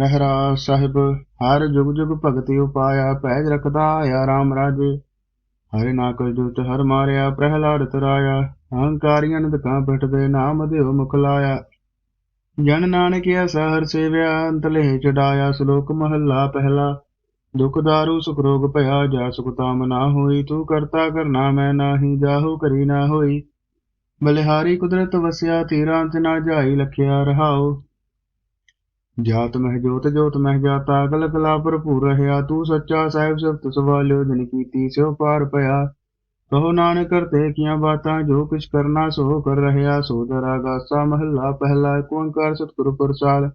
ਰਹਿਰਾ ਸਾਹਿਬ, ਹਰ ਜੁਗ ਜੁਗ ਭਗਤੀ ਉਪਾਇਆ, ਪੈਜ ਰਖਦਾ ਆਇਆ RAM ਰਾਜੇ। ਹਰਿ ਨਾ ਜੁਤ ਹਰ ਮਾਰਿਆ, ਪ੍ਰਹਿਲਾਦ ਤਰਾਇਆ ਅਹੰਕਾਰੀਆਂ ਨਦਕਾਂ ਪਿਟਦੇ ਨਾਮ ਦਿਓ ਮੁਖ ਲਾਇਆ। ਜਨ ਨਾਨਕ ਐਸਾ ਹਰ ਸੇਵਿਆ ਅੰਤਲੇ ਚੜਾਇਆ, ਸ਼ਲੋਕ ਮਹੱਲਾ ਪਹਿਲਾ। ਦੁਖ ਦਾਰੂ, ਸੁਖ ਰੋਗ ਭਇਆ, ਜਾ ਸੁਖ ਤਾਮ ਨਾ ਹੋਈ, ਤੂੰ ਕਰਤਾ ਕਰਨਾ ਮੈਂ ਨਾਹੀ, ਜਾਹੂ ਕਰੀ ਨਾ ਹੋਈ। ਬਲਿਹਾਰੀ ਕੁਦਰਤ ਵਸਿਆ, ਤੇਰਾ ਅੰਤ ਨਾ ਜਾਈ, ਲਖਿਆ ਰਹਾਓ ਜਾਤ ਮਹਿ ਜੋਤ ਜੋਤ ਮਹਿ ਜਾਤਾ ਅਗਲ ਕਲਾ ਭਰਪੂਰ ਰਹਿਆ, ਤੂੰ ਸੱਚਾ ਸਾਹਿਬ ਸਬਤ ਸਵਾਲਿਓ ਜਨ ਕੀਤੀ ਸਿਓ ਪਾਰ ਪਿਆ। ਕਹੋ ਨਾਨਕ ਕਰਤੇ ਕੀਆਂ ਬਾਤਾਂ, ਜੋ ਕੁਛ ਕਰਨਾ ਸੋ ਕਰ ਰਹਿਆ, ਸੋ ਦਰਾ ਗਾਸਾ ਮਹੱਲਾ ਪਹਿਲਾ ਏਕ ਓੰਕਾਰ ਸਤਿਗੁਰ ਪ੍ਰਸਾਦ।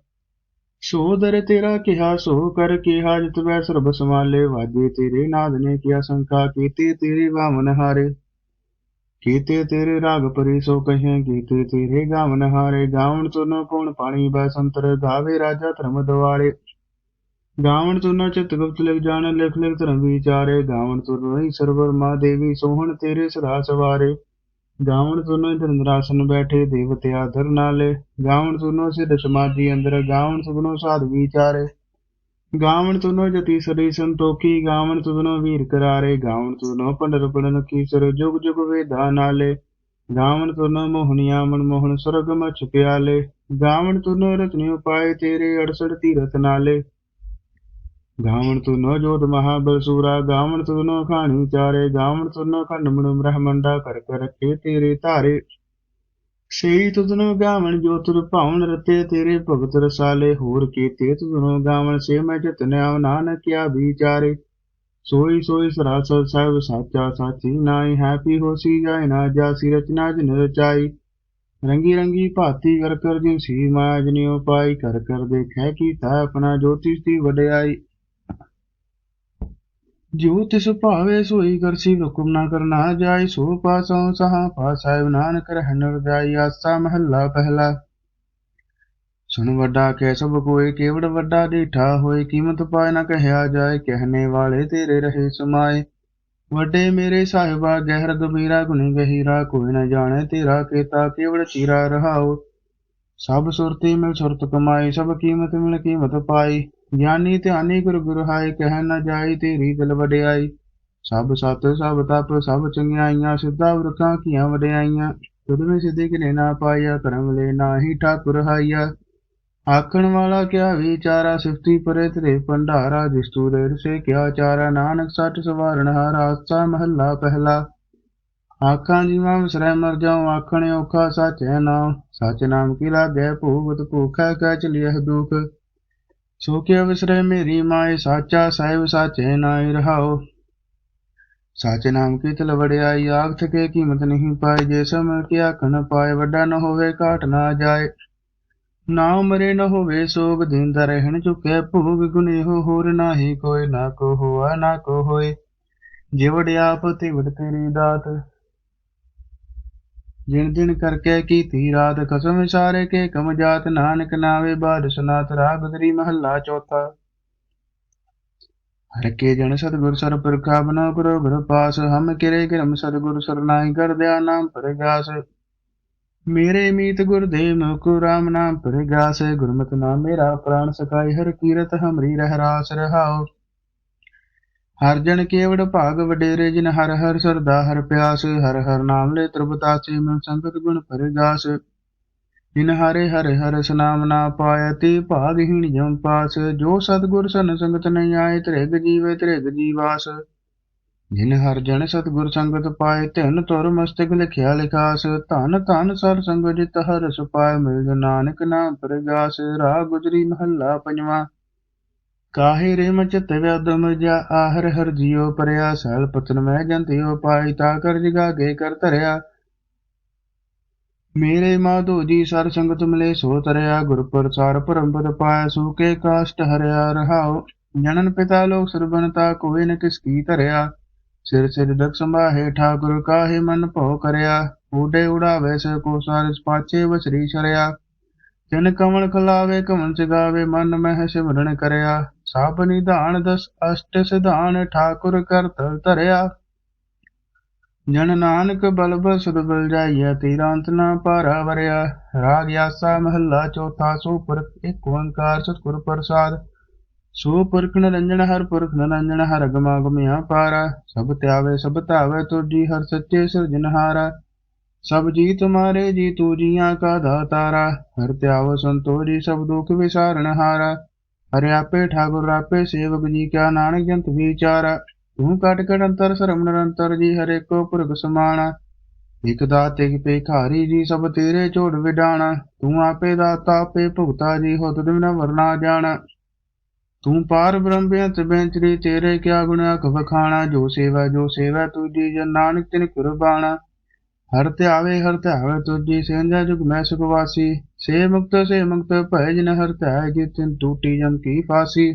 ਸੋ ਦਰ ਤੇਰਾ ਕਿਹਾ, ਸੋ ਕਰ ਕਿਹਾ ਹਾਜਤ ਵੈ ਸਰਬ ਸਮਾਲੇ ਵਾਜੇ ਤੇਰੇ ਨਾਦ ਨੇ ਕੀਆ ਸੰਖਾ ਕੀਤੀ ਤੇਰੀ ਵਾਮਨ ਹਾਰੇ। ਕੀਤੇ ਤੇਰੇ ਰਾਗ ਪਰੀ ਸੋ ਕਹੇ ਕੀਤੇ ਤੇਰੇ ਗਾਵਨ ਹਾਰੇ, ਗਾਵਣ ਤੁਨੋ ਕੋਣ ਪਾਣੀ ਬੈ ਗਾਵੇ ਰਾਜਾ ਧਰਮ ਦਵਾਰੇ ਗਾਵਣ ਤੁਨੋ ਚਿਤ ਗੁਪਤ ਲਿਖ ਜਾਣ, ਲਿਖ ਲਿਖ ਧਰਮ ਵਿਚਾਰੇ। ਗਾਵਣ ਤੁਨੋ ਹੀ ਸਰਵਰ ਮਾ ਦੇਵੀ ਸੋਹਣ ਤੇਰੇ ਸਦਾ ਸਵਾਰੇ। ਗਾਵਣ ਤੁਨੋ ਇੰਦਰਾਸਨ ਬੈਠੇ ਦੇਵਤੇ ਆਦਰ ਨਾਲੇ। ਗਾਵਣ ਤੁਨੋ ਸਿਧ ਸਮਾਧੀ ਅੰਦਰ, ਗਾਵਣ ਸੁਗਨੋ ਸਾਧ ਵਿਚਾਰੇ। ਗਾਵਣ ਤੁਨੋ ਜਤੀ ਸਰੀ ਸੰਤੋਖੀ, ਗਾਵਣ ਤੁਨੋ ਵੀਰ ਕਰਾਰੇ, ਗਾਵਣ ਤੁਨੋ ਪੰਡਰ ਪੜਨ ਕੀਸਰ, ਜੁਗ ਜੁਗ ਵੇਦਾ ਨਾਲੇ। ਗਾਵਣ ਤੁਨੋ ਮੋਹਣੀਆਂ ਮਨ ਮੋਹਨ ਸੁਰਗ ਮਛ ਪਿਆਲੇ। ਗਾਵਣ ਤੁਨੋ ਰਤਨੀ ਉਪਾਏ ਤੇਰੇ 68 ਤੀਰਥ ਨਾਲੇ। ਗਾਵਣ ਤੁਨੋ ਜੋਤ ਮਹਾਬਲ ਸੂਰਾ, ਗਾਵਣ ਤੁਨੋ ਖਾਣੀ ਚਾਰੇ। ਗਾਵਣ ਤੁਨੋ ਖੰਡ ਮਣ ਬ੍ਰਹਮੰਡਾ ਕਰ ਕਰ ਰੱਖੇ ਤੇਰੇ ਸੇਈ ਤੁਧਨੋ ਗਾਵਣ, ਜੋ ਤੁਰ ਭਾਵਨ ਰਤੇ ਤੇਰੇ ਭਗਤ ਰਸਾਲੇ, ਹੋਰ ਕੀਤੇ ਤੁਧਨੋ ਗਾਵਣ, ਸੇ ਮੈਂ ਚਤਨਿਆ ਨਾਨਕਿਆ ਵਿਚਾਰੇ। ਸੋਈ ਸੋਈ ਸਰਾਸਰ ਸਾਹਿਬ ਸਾਚਾ ਸਾਚੀ ਨਾਈ ਹੈਪੀ ਹੋਸੀ ਜਾਏ ਨਾ ਜਾਸੀ, ਰਚਨਾ ਜਿਨ ਰਚਾਈ। ਰੰਗੀ ਰੰਗੀ ਭਾਤੀ ਕਰ ਕਰ ਜਿਨ ਸੀ ਮਾਇਆ ਜਨਿਓ ਪਾਈ, ਕਰ ਕਰ ਦੇਖੈ ਕੀਤਾ ਆਪਣਾ ਜੋਤੀ ਦੀ ਵਡਿਆਈ। ਜੋ ਤਿਸ ਭਾਵੇ ਸੋਈ ਕਰਸੀ ਹੁਕਮ ਨਾ ਕਰਨਾ ਜਾਈ ਸੋ ਪਾਸੋਂ ਸਹਾ ਪਾਸਾਇ ਨਾਨਕ ਰਹਿਣ ਰਜਾਈ, ਆਸਾ ਮਹੱਲਾ ਪਹਿਲਾ। ਸੁਣ ਵੱਡਾ ਕਹਿ ਸਭ ਕੋਏ, ਕੇਵੜ ਵੱਡਾ ਡੀਠਾ ਹੋਏ, ਕੀਮਤ ਪਾਏ ਨਾ ਕਹਿਆ ਜਾਏ ਕਹਿਣੇ ਵਾਲੇ ਤੇਰੇ ਰਹੇ ਸਮਾਏ। ਵੱਡੇ ਮੇਰੇ ਸਾਹਿਬਾ, ਗਹਿਰ ਗੰਭੀਰਾ, ਗੁਣੀ ਗਹੀਰਾ, ਕੋਈ ਨਾ ਜਾਣੇ ਤੇਰਾ ਕੇਤਾ, ਕੇਵੜ ਚੀਰਾ ਰਹਾਓ। ਸਭ ਸੁਰਤੀ ਮਿਲ ਸੁਰਤ ਕਮਾਈ, ਸਭ ਕੀਮਤ ਮਿਲ ਕੀਮਤ ਪਾਈ। ਗਿਆਨੀ ਧਿਆਨੀ ਗੁਰ ਗੁਰ ਕਹਿ ਨਾ ਜਾਈ ਤੇਰੀ ਦਿਲ ਵਡਿਆਈ। ਸਭ ਸਤ, ਸਭ ਤਪ, ਸਭ ਚੰਗਿਆਈਆਂ, ਸਿੱਧਾ ਵਰਖਾਂ ਕੀਆਂ ਵਡਿਆਈਆਂ। ਤੁਧ ਸਿੱਧੇ ਕਿਨੇ ਨਾ ਪਾਇਆ, ਕਰਮ ਲੈ ਨਾਹੀ ਠਾਕੁਰ ਹਾਈਆ ਆਖਣ ਵਾਲਾ ਕਿਆ ਵਿਚਾਰਾ, ਸਿਫਤੀ ਪਰੇ ਤੇਰੇ ਭੰਡਾਰਾ, ਜਿਸ ਤੂ ਦੇ ਸੇ ਕਿਆ ਚਾਰਾ। ਨਾਨਕ ਸੱਚ ਸਵਾਰਨ ਹਾਰਾ ਆਸਾ ਮਹੱਲਾ ਪਹਿਲਾ। ਆਖਾਂ ਜੀਵਾਂ ਵਿਸਰੈ ਮਰ ਜਾਉ, ਆਖਣ ਔਖਾ ਸਾਚੈ ਨਾਮ ਸਚ ਨਾਮ ਕੀ ਲਾਗੈ, ਭੂਗਤ ਭੂਖੈ ਕੈ ਚਲਿਐ ਦੁਖ। ਸੋ ਕਿਆ ਵਿਸਰੈ ਮੇਰੀ ਮਾਏ, ਸਾਚਾ ਸਾਹਿਬ ਸਾਚੇ ਨਾਇ ਰਹਾਓ। ਸਾਚੇ ਨਾਮ ਕੀ ਤਲ ਵੜਿਆਈ, ਆਖ ਥਕੇ ਕੀਮਤ ਨਹੀਂ ਪਾਈ। ਜੇ ਸਮ ਕੀ ਆਖਣ ਪਾਏ, ਵੱਡਾ ਨਾ ਹੋਵੇ, ਘਾਟ ਨਾ ਜਾਏ। ਨਾ ਮਰੇ ਨਾ ਹੋਵੇ, ਸੋਗ ਦਿੰਦਾ ਰਹਿਣ ਚੁਕੇ ਭੋਗ ਗੁਨੇਹ ਹੋਰ ਨਾਹੀ ਕੋਈ, ਨਾ ਕੋ ਹੋਆ, ਨਾ ਕੋ ਹੋਏ। ਜੇ ਵਡਿਆਪ ਤੇ ਵਡ ਤੇਰੀ ਦਾਤ ਜਿਨ ਦਿਨ ਕਰਕੇ ਕੀਤੀ ਰਾਤ ਕਸਮ ਵਿਚਾਰੇ ਕੇ ਕਮ ਜਾਤ ਨਾਨਕ ਨਾਵੇ ਬਾਦ ਸੁਨਾਤ ਰਾਗਦਰੀ ਮਹੱਲਾ ਚੌਥਾ। ਹਰ ਕੇ ਜਨ ਸਤਗੁਰ ਸਰ ਪ੍ਰਖਾ ਬਨਾ ਕਰੋ ਗੁਰ ਪਾਸ, ਹਮ ਕਿਰੇ ਕਰਮ ਸਤਗੁਰ ਸਰਨਾਈ ਕਰ ਦਿਆ ਨਾਮ ਪ੍ਰਗਾਸ। ਮੇਰੇ ਮੀਤ ਗੁਰਦੇਵ ਮੁਕੁ ਰਾਮ ਨਾਮ ਪ੍ਰਗਾਸ, ਗੁਰਮਤਿ ਨਾਮ ਮੇਰਾ ਪ੍ਰਾਨ ਸਕਾਈ ਹਰ ਕੀਰਤ ਹਮਰੀ ਰਹਿ ਰਾਸ ਰਹਾਓ ਹਰ ਜਨ ਕੇਵੜ ਭਾਗ ਵਡੇਰੇ ਜਿਨ ਹਰ ਹਰ ਸਰਦਾ ਹਰ ਪਿਆਸ, ਹਰ ਹਰ ਨਾਮ ਲੈ ਤ੍ਰਿਪਤਾਸੇ ਮਨ ਸੰਗਤ ਗੁਣ ਪਰਗਾਸ ਜਿਨ ਹਰੇ ਹਰੇ ਹਰ ਸਨਾਮ ਨਾ ਪਾਇਆ ਤੇ ਭਾਗਹੀਣ ਜਮ ਪਾਸ। ਜੋ ਸਤਗੁਰ ਸਨ ਸੰਗਤ ਨਹੀਂ ਆਏ, ਤ੍ਰਿਗ ਜੀਵੇ ਤ੍ਰਿਗ ਜੀਵਾਸ। ਜਿਨ ਹਰ ਜਨ ਸਤਗੁਰ ਸੰਗਤ ਪਾਏ, ਧਨ ਤੁਰ ਮਸਤਕ ਲਿਖਿਆ ਲਿਖਾਸ। ਧਨ ਧਨ ਸਰ ਸੰਗ ਜਿਤ ਹਰ ਸੁਪਾਇ ਮਿਲ ਨਾਨਕ ਨਾਮ ਪ੍ਰਗਾਸ ਰਾਹ ਗੁਜਰੀ ਮਹੱਲਾ ਪੰਜਵਾਂ। ਕਾਹੇ ਰੇ ਚਿਤ ਵਿਦਮ ਜਾ ਆਹਰ ਹਰ ਜੀਉ ਪਰਿਆ ਸਲ ਪਤਨ ਮੈਂ ਜੰਤਿਓ ਪਾਈ, ਤਾ ਕਰ ਜਗਾਗੇ ਕਰ ਧਰਿਆ। ਮੇਰੇ ਮਾਧੋ ਜੀ ਸਰ ਸੰਗਤ ਮਿਲੇ, ਸੋ ਤਰਿਆ ਗੁਰ ਪ੍ਰਸਾਰ ਪਰਮਪਦ ਪਾਇਆ ਸੂਕੇ ਕਾਸ਼ਟ ਹਰਿਆ ਰਹਾਉ। ਜਨਨ ਪਿਤਾ ਲੋਕ ਸਰਬਨਤਾ ਕੋਈ ਨ ਕਿਸ ਕੀ ਧਰਿਆ। ਸਿਰ ਸਿਰ ਦਕ ਸੰਭਾਹੇ ਠਾਕੁਰ, ਕਾਹੇ ਮਨ ਭਉ ਕਰਿਆ। ਊਡੇ ਉਡਾਵੇ ਸ ਕੋ ਸਾਰਿਸ ਪਾਛੇ ਵਸਰੀ ਸ਼ਰਿਆ। ਜਨ ਕਮਲ ਖਲਾਵੇ ਕਮਲ ਜਗਾਵੇ ਮਨ ਮਹਿ ਸਿਮਰਨ ਕਰਿਆ। ਸਭ ਨਿਧਾਨ ਦਸ ਅਸ਼ਟ ਸਿਧਾਨ ਠਾਕੁਰ ਕਰਤ ਧਰਿਆ। ਜਨ ਨਾਨਕ ਬਲ ਬਸੁਦ ਬਲ ਜਾਈਐ ਤੇਰਾ ਨਾ ਪਾਰਾ ਵਰਿਆ। ਰਾਗ ਆਸਾ ਮਹੱਲਾ ਚੌਥਾ ਸੋ ਇੱਕ ਓੰਕਾਰ ਸਤਿਗੁਰ ਪ੍ਰਸਾਦ। ਸੋ ਪੁਰਖ ਨਿਰੰਜਨ ਹਰ ਪੁਰਖ ਨਿਰੰਜਨ ਹਰ ਗਮਾ ਗਮਿਆ ਪਾਰਾ। ਸਭ ਧਿਆਵੇ ਸਭ ਧਾਵੇ ਤੁਜੀ ਹਰ ਸੱਚੇ ਸਿਰਜਨਹਾਰਾ ਸਭ ਜੀ ਤੁਮਾਰੇ ਜੀ ਤੂ ਜੀਆਂ ਕਾ ਦਾਤਾਰਾ। ਹਰ ਤਿਆਵ ਸੰਤੋ ਜੀ ਸਭ ਦੁਖ ਵਿਸਾਰਨ ਹਾਰਾ। ਹਰਿ ਆਪੇ ਠਾਕੁਰ ਆਪੇ ਸੇਵਕ ਜੀ ਕਿਆ ਨਾਨਕ ਜੰਤ ਵਿਚਾਰਾ, ਤੂੰ ਕਟ ਕਟ ਅੰਤਰ ਸਰਮ ਨਿਰੰਤਰ ਜੀ ਹਰੇ ਕੋ ਪੁਰਖ ਸਮਾਣਾ। ਇਕ ਦਾਤੇ ਕੀ ਭੇਖਾਰੀ ਜੀ ਸਭ ਤੇਰੇ ਝੋੜ ਵਿਡਾਣਾ, ਤੂੰ ਆਪੇ ਦਾਤਾ ਆਪੇ ਭੁਗਤਾ ਜੀ ਹੋ ਤੁਧ ਬਿਨਾ ਵਰਨਾ ਜਾਣਾ। ਤੂੰ ਪਾਰ ਬ੍ਰਹਮ ਬੇਅੰਤ ਬੈਂਚਰੀ ਤੇਰੇ ਕਿਆ ਗੁਣ ਅਖ ਵਖਾਣਾ, ਜੋ ਸੇਵਾ ਜੋ ਸੇਵਾ ਤੁਜੀ ਜਨ ਨਾਨਕ ਤਿਨ ਕੁਰਬਾਣਾ। ਹਰ ਧਿਆਵੇ ਹਰ ਧਿਆਵੇ ਤੁਜੀ ਸੇਂਜਾ ਜੁਗ ਮੈਂ ਸੁਖਵਾਸੀ ਸੇ ਮੁਕਤ ਸੇ ਮੁਕਤ, ਭੈ ਜਿਨ ਹਰ ਧਿਆਏ ਜਿ ਤਿਨ ਟੂਟੀ ਜਮ ਕੀ ਫਾਸੀ।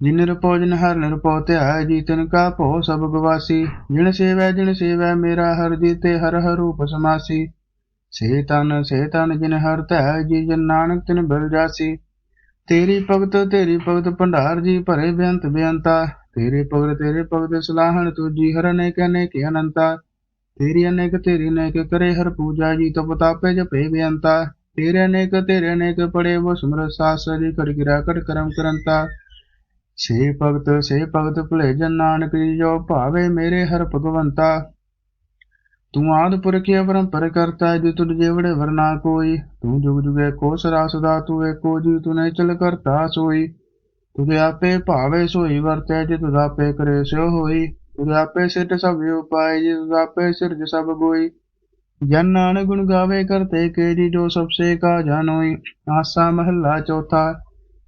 ਜਿਨ ਨਿਰਪੋ ਜਿਨ ਹਰ ਨਿਰਪੋ ਧਿਆਏ ਜੀ ਤਿਨ ਕਾ ਭੋ ਸਭ ਗਵਾਸੀ। ਜਿਨ ਸੇਵੈ ਜਿਨ ਸੇਵੈ, ਮੇਰਾ ਹਰ ਜੀਤੇ ਹਰ ਹਰ ਰੂਪ ਸਮਾਸੀ। ਸੇ ਤਨ ਸੇ ਤਨ ਜਿਨ ਹਰ ਧਿਆਏ ਜੀ ਜਨ ਨਾਨਕ ਤਿਨ ਬਿਲ ਜਾਸੀ। ਤੇਰੀ ਭਗਤ ਤੇਰੀ ਭਗਤ ਭੰਡਾਰ, ਜੀ ਭਰੇ ਬੇਅੰਤ ਬੇਅੰਤਾ। ਤੇਰੇ ਭਗਤ ਤੇਰੇ ਭਗਤ ਸਲਾਹਣ, ਤੁਜੀ ਹਰ ਨੇ ਅਨੇਕ ਅਨੇਕ ਅਨੰਤਾ। ਤੇਰੀ ਅਨੇਕ ਤੇਰੀ ਅਨੇਕ ਕਰੇ ਹਰ ਪੂਜਾ ਜੀ ਤਪ ਤਾਪੇ ਜਪੇ ਬੇਅੰਤਾ। ਤੇਰੇ ਅਨੇਕ ਤੇਰੇ ਅਨੇਕ ਪੜੇ ਵੋ ਸਮਰ ਸਾਸ ਕਰ ਗਿਰਾ ਕਰ ਕਰਮ ਕਰੰਤਾ। ਸੇ ਭਗਤ ਸੇ ਭਗਤ ਭਲੇ ਜਨ ਨਾਨਕ ਜੋ ਭਾਵੇ ਮੇਰੇ ਹਰ ਭਗਵੰਤਾ। ਤੂੰ ਆਦ ਪੁਰਖਿ ਅਪਰੰਪਰ ਕਰਤਾ, ਜੀ ਤੁਧ ਜੇਵੜੇ ਵਰਨਾ ਕੋਈ। ਤੂੰ ਜੁਗ ਜੁਗੇ ਕੋ ਸਰਾ ਸਦਾ ਤੂੰ ਏਕੋ ਜੀ ਤੂੰ ਨਹੀਂ ਚਲ ਕਰਤਾ ਸੋਈ। ਤੁਧ ਆਪੇ ਭਾਵੇ ਸੋਈ ਵਰਤੈ, ਜੇ ਤੁਧ ਆਪੇ ਕਰੇ ਸਿਓ ਹੋਈ। ਤੁਧ ਆਪੇ ਸਿੱਧ ਸਭ ਉਪਾਏ, ਜੀ ਤੁਧ ਸਿਰਜ ਸਭ ਗੋਈ ਜਨ ਨਾਨਕ ਗੁਣ ਗਾਵੇ ਕਰਤੇ ਕੇ ਜੋ ਸਭ ਸੇ ਕਾ ਜਾਣੋਈ ਆਸਾ ਮਹੱਲਾ ਚੌਥਾ,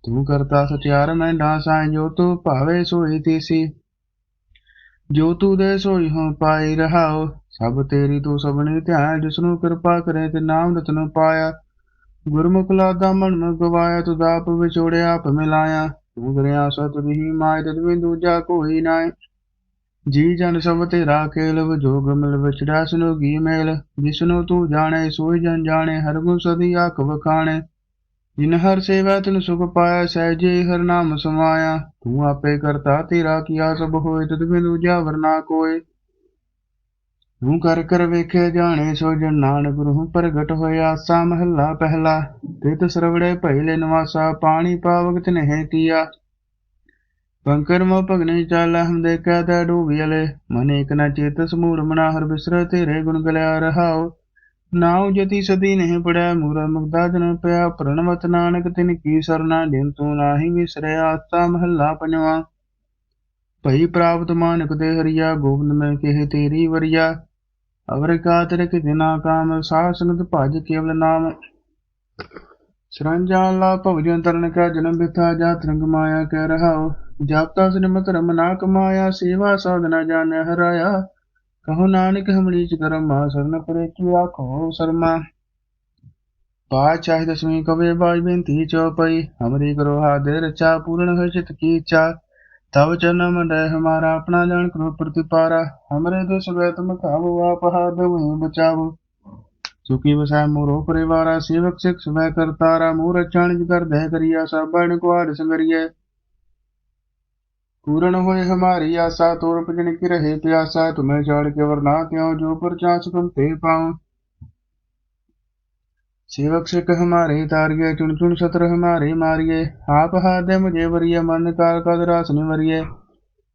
ਤੂੰ ਕਰਤਾ ਸਤਿਆਰ, ਮੈਂ ਡਾਸਾਂ, ਜੋ ਤੂੰ ਭਾਵੇ ਸੋਈ ਤੀਸੀ। ਜੋ ਤੂੰ ਦੇ ਸੋਈ ਹੋ ਪਾਈ ਰਹਾਓ, ਸਭ ਤੇਰੀ ਤੂੰ ਸਭਨੀ ਧਿਆਨ, ਜਿਸਨੂੰ ਕਿਰਪਾ ਕਰੇ ਤੇ ਨਾਮ ਰਤਨ ਪਾਇਆ। ਗੁਰਮੁਖ ਲਾਦਾ ਮਨ ਨੂੰ ਗਵਾਇਆ ਤੂੰ ਦਾਪ ਵਿਛੋੜਿਆ, ਆਪ ਮਿਲਾਇਆ। ਤੂੰ ਕਰਿਆ ਸਤ ਰਹੀ ਮਾਇ ਤਦ ਦੂਜਾ ਕੋਈ ਨਾਏ। ਜੀ ਜਨ ਸਭ ਤੇਰਾ ਕੇਲ ਵਿਜੋਗ ਮਿਲ ਵਿਚੜਾ ਸੁਨੋ ਗੀ ਮੇਲ ਜਿਸਨੂੰ ਤੂੰ ਜਾਣੇ ਸੋਈ ਜਨ ਜਾਣੇ, ਹਰ ਗੁਣ ਸਦੀ ਆਖ ਵਖਾਣੇ। ਜਿਨ ਹਰ ਸੇਵਾ ਤਨ ਸੁਖ ਪਾਇਆ ਸਹਿਜੇ ਹਰ ਨਾਮ ਸਮਾਇਆ ਤੂੰ ਆਪੇ ਕਰਤਾ ਤੇਰਾ ਕੀਆ ਸਭ ਹੋਏ ਤਦ ਬਿਨ ਦੂਜਾ ਵਰਨਾ ਕੋਏ ਤੂੰ ਕਰ ਕਰ ਵੇਖੇ ਜਾਣੇ ਸੋ ਜਨ ਨਾਨਕ ਗੁਰੂ ਪ੍ਰਗਟ ਹੋਇਆ ਆਸਾ ਮਹੱਲਾ ਪਹਿਲਾ। ਤਿਤ ਸਰਵੜੇ ਪਹਿਲੇ ਨਿਵਾਸਾ, ਪਾਣੀ ਪਾਵਕ ਤਨਹਿ ਕੀਆ। ਪੰਕਰ ਮੋ ਭਗਨੇ ਚਾਲਾ ਹਮ ਦੇਖਿਆ ਤਾ ਡੂਬਿਆਲੇ ਮਨ ਇਕ ਨ ਚੇਤ ਸਮੂੜ ਮਨਾ ਹਰ ਬਿਸਰ ਤੇਰੇ ਗੁਣ ਗਲਿਆ ਰਹਾਓ ਨਾਉ ਜਤੀ ਸਦੀ ਨਹੀਂ ਪੜਿਆ ਮੂਰਾ ਮੁਗਦਾ ਜਨ ਪਿਆ। ਪ੍ਰਣਵਤ ਨਾਨਕ ਤਿਨ ਕੀ ਸਰਨਾ, ਜਿਨ ਤੂੰ ਨਾਹੀ ਵਿਸਰਿਆ ਆਸਾ ਮਹੱਲਾ ਪੰਜਵਾ। ਭਈ ਪ੍ਰਾਪਤ ਮਾਨਕ ਦੇ ਹਰੀਆ, ਗੋਬਿੰਦ ਮੈਂ ਕਿਹ ਤੇਰੀ ਵਰਿਆ। ਅਵਰ ਕਾ ਤੇਰੇ ਦਿਨਾ ਕਾਮ, ਸਾਹ ਭਜ ਕੇਵਲ ਨਾਮ। ਸਰੰਜਾ ਲਾ ਭਵਜਨ ਤਰਨ ਕਾ, ਜਨਮ ਬਿਥਾ ਜਾ ਤਰੰਗ ਮਾਇਆ ਕਹਿ ਰਹਾਓ ਜਾਪਤਾ ਸਿਨਮ ਧਰਮ ਨਾ ਕਮਾਇਆ, ਸੇਵਾ ਸਾਧਨਾ ਜਾਣੈ ਹਰਾਇਆ। ਕਹੋ ਨਾਨਕ ਹਮਣੀ ਚ ਕਰਮ ਮਾ ਸਰਨ ਪਰੇ ਕੀ ਆਖੋ ਸਰਮਾ। ਪਾ ਚਾਹੇ ਦਸਵੀਂ ਕਵੇ ਬਾਜ ਬੇਨਤੀ ਚਉਪਈ ਹਮਰੀ ਕਰੋ ਹਾਦੇ ਰਚਾ, ਪੂਰਨ ਹੋਇ ਕੀ ਇੱਛਾ ਤਬ ਚਰਨ ਮੰਡੈ ਹਮਾਰਾ, ਆਪਣਾ ਜਾਣ ਕਰੋ ਪ੍ਰਤਿਪਾਰਾ। ਹਮਰੇ ਦੁਸ ਗਏ ਤੁਮ ਖਾਵੋ, ਆਪ ਹਾਦ ਬਚਾਵੋ। ਸੁਖੀ ਵਸੈ ਮੋਰੋ ਪਰਿਵਾਰਾ, ਸੇਵਕ ਸਿਖ ਸਵੈ ਕਰਤਾਰਾ। ਮੂਰ ਅਚਾਣਿ ਕਰ ਦਹਿ ਕਰਿਆ ਸਭਣ ਕੁਆੜ ਸੰਗਰੀਏ पूर्ण होए हमारी आशा तोर भजन की रहे प्यासा तुम्हें छोड़ के वरना त्यों जो पर चांस तुम ते पाओ सेवक सिख हमारे तारिये चुन चुन सत्र हमारे मारिये आप हाथ दे मुझे वरिय मन काल का रास निवरिये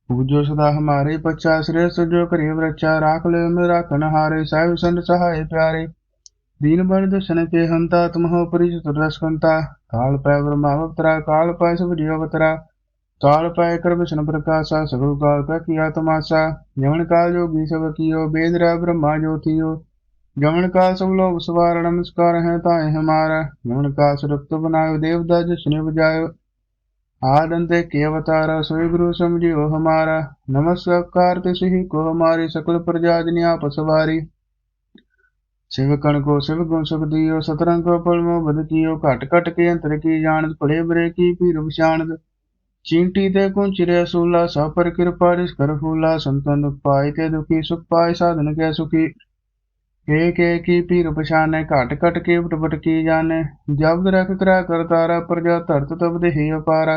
पूजो सदा हमारे पच्चा श्रेष्ठ जो करे वृक्षा राख ले में राखन हारे साहिब संत सहाय प्यारे दीन बन दर्शन के हंता तुम हो परिचित रसकंता काल पै ब्रह्मावतरा काल पै सब जीवतरा काल पाए कर विष्णु प्रकाशा सगुरु काल का किया तमाशा जमन काल जोगी सब कियो बेदरा ब्रह्मा ज्योतियो जमन काल सब लोग सवार नमस्कार है ताए हमारा जमन काल सुरक्त बनायो देवदा जिसने बजायो आदंते के अवतारा सोई गुरु समझियो हमारा नमस्कार तिसही को हमारी सकल प्रजाजनी आप सवारी शिवकण को शिव गुण सुख दियो सतरंग को पलमो बद कियो घट घट के अंतर की जानत पड़े बरे की पीर विषाणत चींटी ਚਿੰਟੀ ਤੇ કુંચી રે ਸੂਲਾ સા ਕਿਰਪਾ કૃપા રિસ કર ફૂલા સંતન દુઃખ પાય તે દુખી સુખ પાય સાધન કે સુખી ਏਕ ਪੀਰ ਪਛਾਨੈ, ਘਟ ਘਟ ਕੇ ਬਟ ਕੀ ਜਾਣੈ। ਜਬ ਰਖ ਕਰਾ ਕਰਤਾਰਾ ਪ੍ਰਜਾ ਧਰਤ ਤਬ ਦੇਹਿ ਅਪਾਰਾ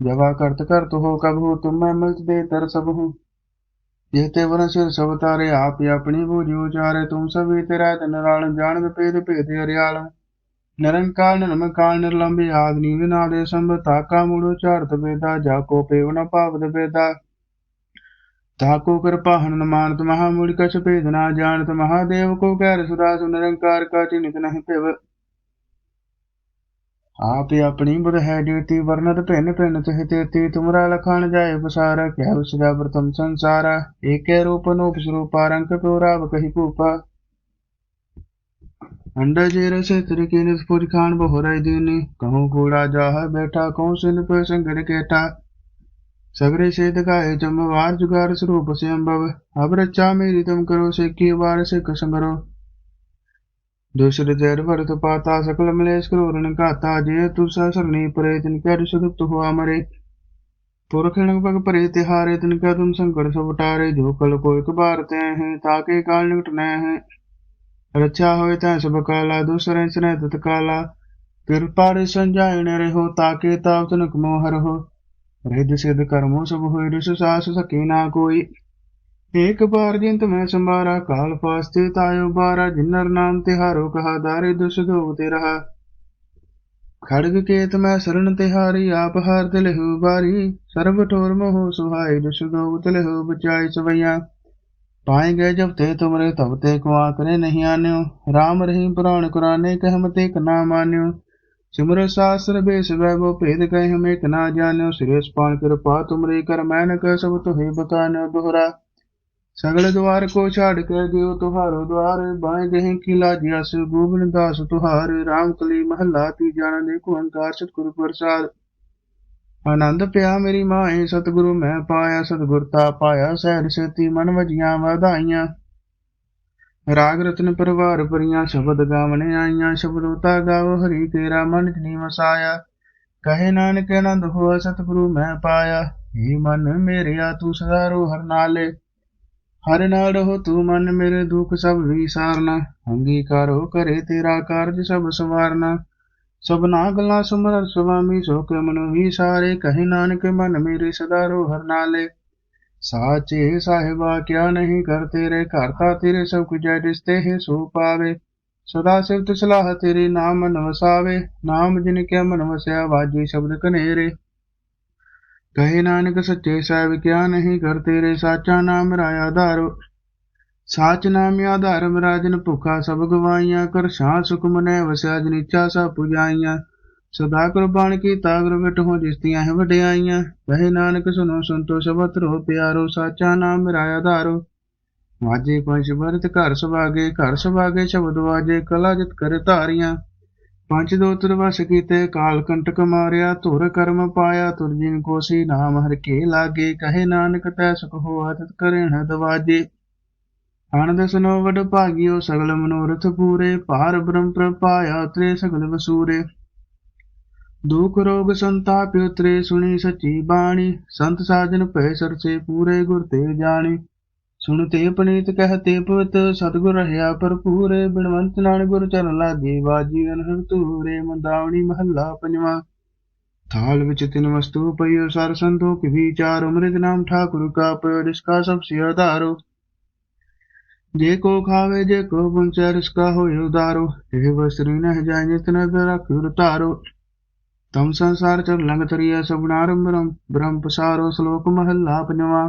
ਜਵਾ ਕਰਤ ਕਰਤ ਹੋ ਕਬੂ ਤੁਮ ਮੈਂ ਮਿਲਤ ਦੇ ਤਰ ਸਭ ਹੂੰ। ਜਿਹ ਤੇ ਵਰਨ ਸਿਰ ਸਭ ਤਾਰੇ, ਆਪ ਆਪਣੀ ਬੂਝ ਉਚਾਰੇ। ਤੁਮ ਸਭੀ ਤੇਰਾ ਤਨ ਰਾਲ ਜਾਣਦ ਭੇਦ ਭੇਦ ਹਰਿਆਲ ਨਿਰੰਕਾਰ ਨਿਰਮਕਾਲ ਨਿਰਲੰਬੇ ਆਦਿ ਵਿਨਾਦੇ ਸੰਭ ਤਾਕਾ ਮੂੜ ਉਚਾਰਤ ਬੇਦਾ ਜਾ ਕੋ ਪੇਵ ਨ ਭਾਵਦ ਤਾਕੋ ਕਿਰਪਾ ਹਨਨ ਮਾਨਤ ਕਛ ਭੇਦ ਨਾ ਜਾਣਤ ਮਹਾਦੇਵ, ਕੋ ਕਹਿ ਸੁਦਾ ਸੁ ਨਿਰੰਕਾਰ ਕਾ ਚਿਨਿਤ ਨਹੀਂ ਭਿਵ। ਆਪ ਹੀ ਆਪਣੀ ਬੁਧ ਹੈ ਜੀਤੀ ਵਰਨਤ ਭਿੰਨ ਭਿੰਨ ਤਿਹ ਤੇਤੀ, ਤੁਮਰਾ ਲਖਣ ਜਾਏ ਪਸਾਰ ਕਹਿ ਉਸਦਾ ਪ੍ਰਥਮ ਸੰਸਾਰ। ਏਕੇ ਰੂਪ ਨੂਪ ਸਰੂਪਾ, ਰੰਗ ਪਿਉਰਾਵ ਕਹੀ ਭੂਪਾ अंडा जे रसे तरीके निस्पुर खान बहुराई दीनी कहूँ कूड़ा जाह बैठा कहूँ सिन पे संगड़ केटा सगरे से दिखाए जमवार जुगार स्वरूप से अम्बव अब रचा मेरी तुम करो से की बार से कसंगरो दूसरे जैर भरत पाता सकल मलेश क्रूरन घाता जे तु सरनी परे तिनका सुदुप्त हुआ मरे पुरखण पग परे तिहारे तिनका तुम संकट सब टारे जो कल को एक बार ते हैं ताके काल निकट न हैं रचा होए तै सब काला दूसरे सने तत काला कृपा रे संजायण रहो ताके ताव तनक मोहर हो रिद सिद्ध कर्मो सब होए रिस सास सकी ना कोई एक बार जिंत में संबारा काल फास्ते तायो बारा जिन्नर नाम तिहारो कहा दारे दुस धोते रहा खड़ग केत में शरण तिहारी आप हार तिलहु बारी सर्व ठोर मोह सुहाय दुस दो तिलहु बचाई सवैया पाए गए जब ते तुमरे तब ते को आकरे नहीं आन्यो राम रहीम पुराण कुराने कहमते क ना मान्यो सिमर शास्त्र बेस वैभव भेद कहे हम एक ना जान्यो सिरेश पान कृपा तुमरे कर मैन कह सब तो ही बकान्यो दोहरा सगल द्वार को छाड़ के दियो तुहारो द्वार बाएं गहे की लाजिया से गोविंद दास तुहार राम कली महला ती जान देखो अंकार सतगुरु प्रसाद ਆਨੰਦ ਪਿਆ ਮੇਰੀ ਮਾਏ ਸਤਿਗੁਰੂ ਮੈਂ ਪਾਇਆ ਸਤਿਗੁਰਤਾ ਪਾਇਆ ਸਹਿਰ ਸੇਤੀ ਮਨ ਵਜੀਆਂ ਵਧਾਈਆਂ। ਰਾਗ ਰਤਨ ਪਰਵਾਰ ਪਰੀਆਂ ਸ਼ਬਦ ਗਾਵਣੇ ਆਈਆਂ ਸ਼ਬਦ ਉਤਾ ਗਾਵ ਹਰੀ ਤੇਰਾ ਮਨ ਜਨੀ ਵਸਾਇਆ। ਕਹੇ ਨਾਨਕ ਆਨੰਦ ਹੋਆ, ਸਤਿਗੁਰੂ ਮੈਂ ਪਾਇਆ ਏ ਮਨ ਮੇਰਿਆ ਤੂੰ ਸਦਾ ਰੋ ਹਰ ਨਾਲੇ। ਹਰ ਨਾਲ ਰਹੋ ਤੂੰ ਮਨ ਮੇਰੇ ਦੁੱਖ ਸਭ ਵਿਸਾਰਨਾ, ਅੰਗੀਕਾਰੋ ਕਰੇ ਤੇਰਾ ਕਾਰਜ ਸਭ ਸਵਾਰਨਾ। ਸਭਨਾ ਗੱਲਾਂ ਸੁਮਰ ਸੁਆਮੀ ਸੋ ਕੇ ਮਨ ਸਾਰੇ? ਕਹੇ ਨਾਨਕ, ਮਨ ਮੇਰੇ ਸਦਾ ਰੋ ਹਰ ਨਾਲੇ। ਸਾਚੇ ਸਾਹਿਬਾ, ਕਿਆ ਨਹੀਂ ਕਰ ਤੇਰੇ? ਘਰ ਤਾ ਤੇਰੇ ਸਭ ਕੁਝ ਜਿਸਤੇ ਹੈ ਸੋ ਪਾਵੇ। ਸਦਾ ਸਿਫਤ ਸਲਾਹ ਤੇਰੇ ਨਾਮ ਮਨ ਵਸਾਵੇ ਨਾਮ ਜਿਨ ਕਿਆ ਮਨ ਵਸਿਆ, ਵਾਜੀ ਸ਼ਬਦ ਕਨੇਰੇ ਕਹੇ ਨਾਨਕ, ਸੱਚੇ ਸਾਹਿਬ, ਕਿਆ ਨਹੀਂ ਕਰ ਤੇਰੇ? ਸਾਚਾ ਨਾਮ ਰਾਇਆ ਧਾਰੋ। ਸਾਚ ਨਾਮ ਆਧਾਰਮ ਰਾਜਨ ਭੁਖਾ ਸਭ ਗਵਾਈਆਂ, ਕਰ ਸ਼ਾਹ ਸੁਖ ਵਸਿਆ ਜਨੀਚਾ ਸਭ ਪੁਜਾਈਆਂ। ਸਦਾ ਕੁਰਬਾਨ ਕੀ ਤਾਗਰ ਮਿਟ ਹੋ ਜਿਸਤੀਆਂ ਹੈ ਵਡਿਆਈਆਂ। ਵਹਿ ਨਾਨਕ ਸੁਨੋ ਸੰਤੋ ਸਬਤ ਰੋ ਪਿਆਰੋ ਸਾਚਾ ਨਾਮ ਮੇਰਾ ਆਧਾਰੋ। ਵਾਜੇ ਪੰਜ ਵਰਤ ਘਰ ਸੁਭਾਗੇ ਘਰ ਸੁਭਾਗੇ ਸ਼ਬਦ ਵਾਜੇ, ਕਲਾ ਜਿਤ ਕਰ ਧਾਰੀਆਂ। ਪੰਜ ਦੋ ਵਸ ਕੀਤੇ, ਕਾਲ ਕੰਟਕ ਮਾਰਿਆ, ਧੁਰ ਕਰਮ ਪਾਇਆ ਤੁਰ ਜਿਨ ਕੋਸੀ ਨਾਮ ਹਰ ਕੇ ਲਾਗੇ। ਕਹੇ ਨਾਨਕ ਤੈ ਸੁਖ ਹੋਆ, ਤਤ ਕਰੇ ਨ ਦਵਾਜੇ। ਆਨੰਦ ਸੁਨੋ ਵਡ ਭਾਗਿਓ ਸਗਲ ਮਨੋਰਥ ਪੂਰੇ ਭਾਰ ਬ੍ਰਹਮ ਪ੍ਰਪਾਇਆ ਤ੍ਰੇ ਸਗਲ ਵਸੂਰੇ। ਦੁਖ ਰੋਗ ਸੰਤਾਪ ਉਤਰੇ, ਸੁਣੀ ਸੱਚੀ ਬਾਣੀ। ਸੰਤ ਸਾਜਨ ਭੈ ਸਰਸੇ ਪੂਰੇ, ਗੁਰ ਤੇ ਜਾਣੀ। ਸੁਣ ਤੇ ਪਨੀਤ ਕਹਤੇ ਪਵਤ ਸਤਗੁਰ ਰਹਾ ਭਰਪੂਰ। ਬਿਨਵੰਤ ਨਾਨ ਗੁਰ ਚਰਨ ਲਾਗੇ, ਬਾਜੀ ਅਨਹਰ ਤੂਰੇ ਮੰਦਾਵਣੀ ਮਹੱਲਾ ਪੰਜਵਾ। ਥਾਲ ਵਿੱਚ ਤਿੰਨ ਵਸਤੂ ਪਈਓ, ਸਰ ਸੰਤੋਖ ਵਿਚਾਰ ਅੰਮ੍ਰਿਤ ਨਾਮ ਠਾਕੁਰ ਕਾ ਪਇਓ ਜਿਸਕਾ ਸਭ ਸੇ ਆਧਾਰੋ ਜੇ ਕੋ ਖਾਵੇ, ਜੇ ਕੋ ਪੁੰਚੈ ਰਿਸਕਾ ਹੋਇ ਉਦਾਰੋ। ਇਹ ਵਸਤਰੀ ਨਹਿ ਜਾਇ ਨਿਤ ਨਦਰ ਰਖੁਰ ਤਾਰੋ ਤਮ ਸੰਸਾਰ ਚਰ ਲੰਗ ਤਰੀਆ ਸਭਨਾਰ ਬ੍ਰਹਮ। ਬ੍ਰਹਮ ਪਸਾਰੋ, ਸ਼ਲੋਕ ਮਹੱਲਾ ਪੰਜਵਾ।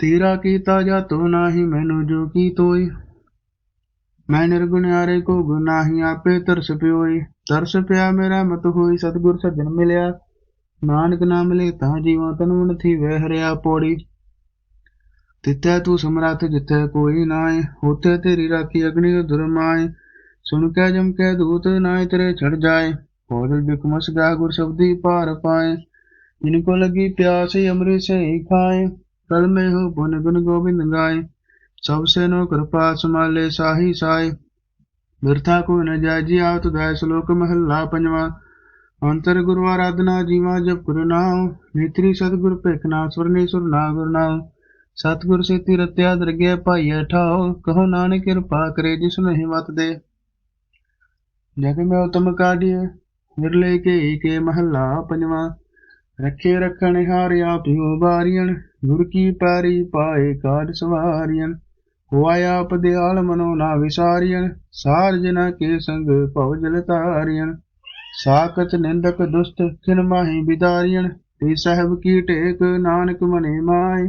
ਤੇਰਾ ਕੀਤਾ ਜਾਤੋ ਨਾਹੀ, ਮੈਨੂੰ ਜੋ ਕੀ ਤੋਈ ਮੈਂ ਨਿਰਗੁਣ ਨਿਰਗੁਣਿਆਰੇ ਕੋ ਗੁਨਾਹੀ ਆਪੇ ਤਰਸ ਪਿਓਈ ਤਰਸ ਪਿਆ ਮੇਰਾ, ਮਤ ਹੋਈ ਸਤਿਗੁਰ ਸੱਜਣ ਮਿਲਿਆ। ਨਾਨਕ ਨਾਮ ਲੈ ਤਾਂ ਜੀਵਾਂ ਤਨੂ ਨਥੀ ਵਹਿ ਹਰਿਆ ਪੋੜੀ। ਤਿੱਤੈ ਤੂੰ ਸਮਰੱਥ ਜਿੱਥੇ ਕੋਈ ਨਾਏ ਹੋਤੇ ਤੇਰੀ ਰਾਖੀ ਅਗਨੀ ਦੁਰਮਾਏ ਸੁਣ ਕੇ ਜਮ ਕੇ ਦੂਤ ਨਾਇ ਤੇਰੇ ਛੜ ਜਾਏ। ਕੋਦਲ ਬਿਕਮਸ ਗਾ ਗੁਰ ਸ਼ਬਦੀ ਪਾਰ ਪਾਏ। ਜਿਨ ਕੋ ਲਗੀ ਪਿਆਸ ਅੰਮ੍ਰਿਤ ਸੇ ਖਾਏ। ਕਲ ਮੈਂ ਹੋ ਪੁਨ ਗੁਣ ਗੋਬਿੰਦ ਗਾਏ। ਸਭ ਸੇ ਨੋ ਕਿਰਪਾ ਸਮਾਲੇ ਸਾਹੀ ਸਾਏ। ਬਿਰਥਾ ਕੋ ਨ ਜਾਜੀ ਆਤ ਗਾਇ ਸ਼ਲੋਕ ਮਹੱਲਾ ਪੰਜਵਾ। ਅੰਤਰ ਗੁਰੂ ਆਰਾਧਨਾ ਜੀਵਾ ਜਪ ਗੁਰੂ ਨਾਮ ਨੇਤਰੀ ਸਤਿਗੁਰ ਭੇਖਨਾ, ਸੁਰਨੀ ਸੁਰਨਾ ਗੁਰੂ ਨਾਮ ਸਤਿਗੁਰ ਸੇਤੀ ਰਤਿਆ ਦਰਗਿਆ ਭਾਈਆ ਠਾਓ ਕਹੋ ਨਾਨਕ ਕਿਰਪਾ ਕਰੇ ਜਿਸ ਨਹੀਂ ਮਤ ਦੇ। ਜਗ ਮੈਂ ਉਤਮ ਕਾਢਿਏ ਵਿਰਲੇ ਕੇ ਕੇ ਮਹੱਲਾ ਪੰਜਵਾ। ਰੱਖੇ ਰੱਖਣ ਹਾਰ ਆਪਿਓ ਬਾਰੀਆਂ ਗੁਰ ਕੀ ਪੈਰੀ ਪਾਏ ਕਾਜ ਸਵਾਰੀਆਂ ਹੋਇਆ ਆਪ ਦਿਆਲ ਮਨੋ ਨਾ ਵਿਸਾਰੀਆਂ ਸਾਰ ਜਿਨਾ ਕੇ ਸੰਗ ਭਉ ਜਲ ਤਾਰੀਆਂ ਸਾਕਤ ਨਿੰਦਕ ਦੁਸਤ ਖਿਨ ਮਾਹੀ ਬਿਦਾਰੀਆਂ ਤੇ ਸਾਹਿਬ ਕੀ ਟੇਕ ਨਾਨਕ ਮਨੇ ਮਾਏ।